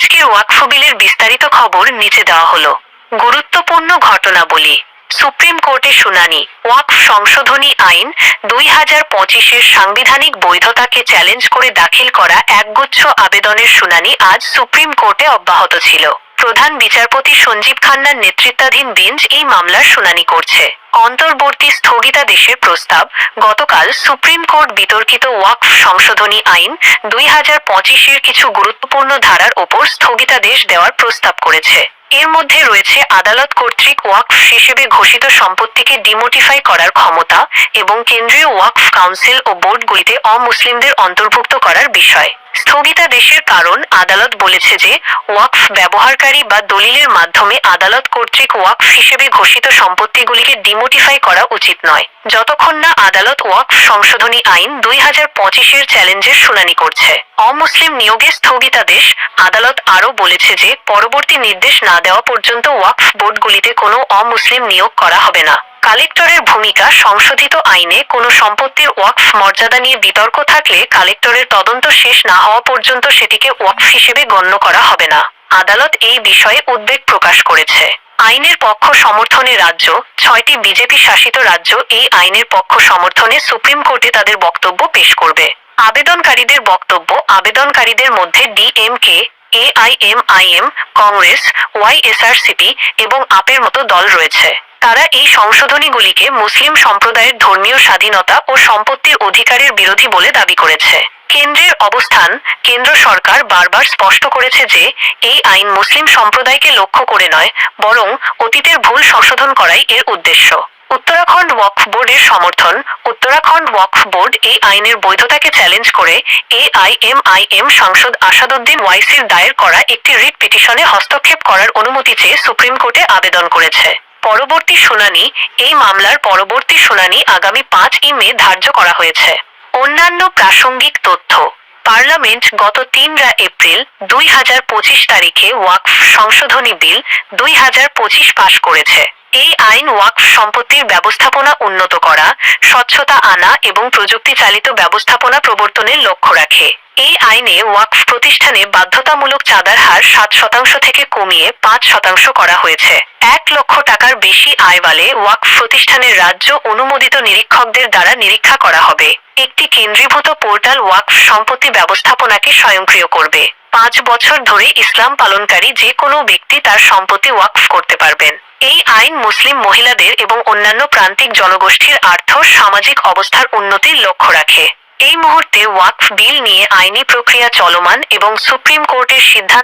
আজকের ওয়াকফ বিলের বিস্তারিত খবর নিচে দেওয়া হলো। গুরুত্বপূর্ণ ঘটনাবলী। সুপ্রিম কোর্টে শুনানি। ওয়াকফ সংশোধনী আইন দুই হাজার পঁচিশের সাংবিধানিক বৈধতাকে চ্যালেঞ্জ করে দাখিল করা একগুচ্ছ আবেদনের শুনানি আজ সুপ্রিম কোর্টে অব্যাহত ছিল। প্রধান বিচারপতি সঞ্জীব খান্নার নেতৃত্বাধীন বেঞ্চ এই মামলার শুনানি করছে। অন্তর্বর্তী স্থগিতাদেশের প্রস্তাব, গতকাল সুপ্রিম কোর্ট বিতর্কিত ওয়াকফ সংশোধনী আইন দুই হাজার পঁচিশের কিছু গুরুত্বপূর্ণ ধারার ওপর স্থগিতাদেশ দেওয়ার প্রস্তাব করেছে। এর মধ্যে রয়েছে আদালত কর্তৃক ওয়াকফ হিসেবে ঘোষিত সম্পত্তিকে ডিমোটিফাই করার ক্ষমতা এবং কেন্দ্রীয় ওয়াকফ কাউন্সিল ও বোর্ডগুলিতে অমুসলিমদের অন্তর্ভুক্ত করার বিষয়। স্থগিতাদেশের কারণ আদালত বলেছে যে, ওয়াকফ ব্যবহারকারী বা দলিলের মাধ্যমে আদালত কর্তৃক ওয়াকফ হিসেবে ঘোষিত সম্পত্তিগুলিকে ডিমোটিফাই করা উচিত নয়। যতক্ষণ না আদালত ওয়াকফ সংশোধনী আইন দুই হাজার পঁচিশের চ্যালেঞ্জের শুনানি করছে। অমুসলিম নিয়োগে স্থগিতাদেশ, আদালত আরও বলেছে যে পরবর্তী নির্দেশ না দেওয়া পর্যন্ত ওয়াকফ বোর্ডগুলিতে কোনো অমুসলিম নিয়োগ করা হবে না। কালেক্টরের ভূমিকা সংশোধিত আইনে কোনো সম্পত্তির ওয়াকফ মর্যাদা নিয়ে বিতর্ক থাকলে কালেক্টরের তদন্ত শেষ না হওয়া পর্যন্ত সেটিকে ওয়াকফ হিসেবে গণ্য করা হবে না। আদালত এই বিষয়ে উদ্বেগ প্রকাশ করেছে। আইনের পক্ষ সমর্থনে রাজ্য, ছয়টি বিজেপি শাসিত রাজ্য এই আইনের পক্ষ সমর্থনে সুপ্রিম কোর্টে তাদের বক্তব্য পেশ করবে। আবেদনকারীদের বক্তব্য, আবেদনকারীদের মধ্যে ডিএমকে, এআইএমআইএম, কংগ্রেস ওয়াইএসআরসিপি এবং আপের মতো দল রয়েছে। তারা এই সংশোধনীগুলিকে মুসলিম সম্প্রদায়ের ধর্মীয় স্বাধীনতা ও সম্পত্তির অধিকারের বিরোধী বলে দাবি করেছে। কেন্দ্রের অবস্থান কেন্দ্র সরকার বারবার স্পষ্ট করেছে যে, এই আইন মুসলিম সম্প্রদায়কে লক্ষ্য করে নয়, বরং অতীতের ভুল সংশোধন করাই এর উদ্দেশ্য। উত্তরাখণ্ড ওয়াকফ বোর্ডের সমর্থন, উত্তরাখণ্ড ওয়াকফ বোর্ড এই আইনের বৈধতাকে চ্যালেঞ্জ করে এআইএমআইএম সাংসদ আসাদুদ্দিন ওয়াইসির দায়ের করা একটি রিট পিটিশনে হস্তক্ষেপ করার অনুমতি চেয়ে সুপ্রিম কোর্টে আবেদন করেছে। পরবর্তী শুনানি, এই মামলার পরবর্তী শুনানি আগামী পাঁচ ই মে ধার্য করা হয়েছে। অন্যান্য প্রাসঙ্গিক তথ্য, পার্লামেন্ট গত তিনরা এপ্রিল দুই হাজার পঁচিশ তারিখে ওয়াকফ সংশোধনী বিল দুই হাজার পঁচিশ পাশ করেছে। এই আইন ওয়াকফ সম্পত্তির ব্যবস্থাপনা উন্নত করা, স্বচ্ছতা আনা এবং প্রযুক্তি চালিত ব্যবস্থাপনা প্রবর্তনের লক্ষ্য রাখে। এই আইনে ওয়াকফ প্রতিষ্ঠানে বাধ্যতামূলক চাঁদার হার সাত শতাংশ থেকে কমিয়ে পাঁচ শতাংশ করা হয়েছে। এক লক্ষ টাকার বেশি আয়বালে ওয়াকফ প্রতিষ্ঠানের রাজ্য অনুমোদিত নিরীক্ষকদের দ্বারা নিরীক্ষা করা হবে। একটি কেন্দ্রীভূত পোর্টাল ওয়াকফ সম্পত্তি ব্যবস্থাপনাকে স্বয়ংক্রিয় করবে। পাঁচ বছর ধরে ইসলাম পালনকারী যে কোনো ব্যক্তি তার সম্পত্তি ওয়াকফ করতে পারবেন। আইন, মুসলিম মহিলাদের এবং অন্যান্য প্রান্তিক জনগোষ্ঠীর আর্থ সামাজিক অবস্থার উন্নতির লক্ষ্য রাখে। এই মুহূর্তে ওয়াকফ বিল নিয়ে আইনি প্রক্রিয়া চলমান এবং সুপ্রিম কোর্টের সিদ্ধান্ত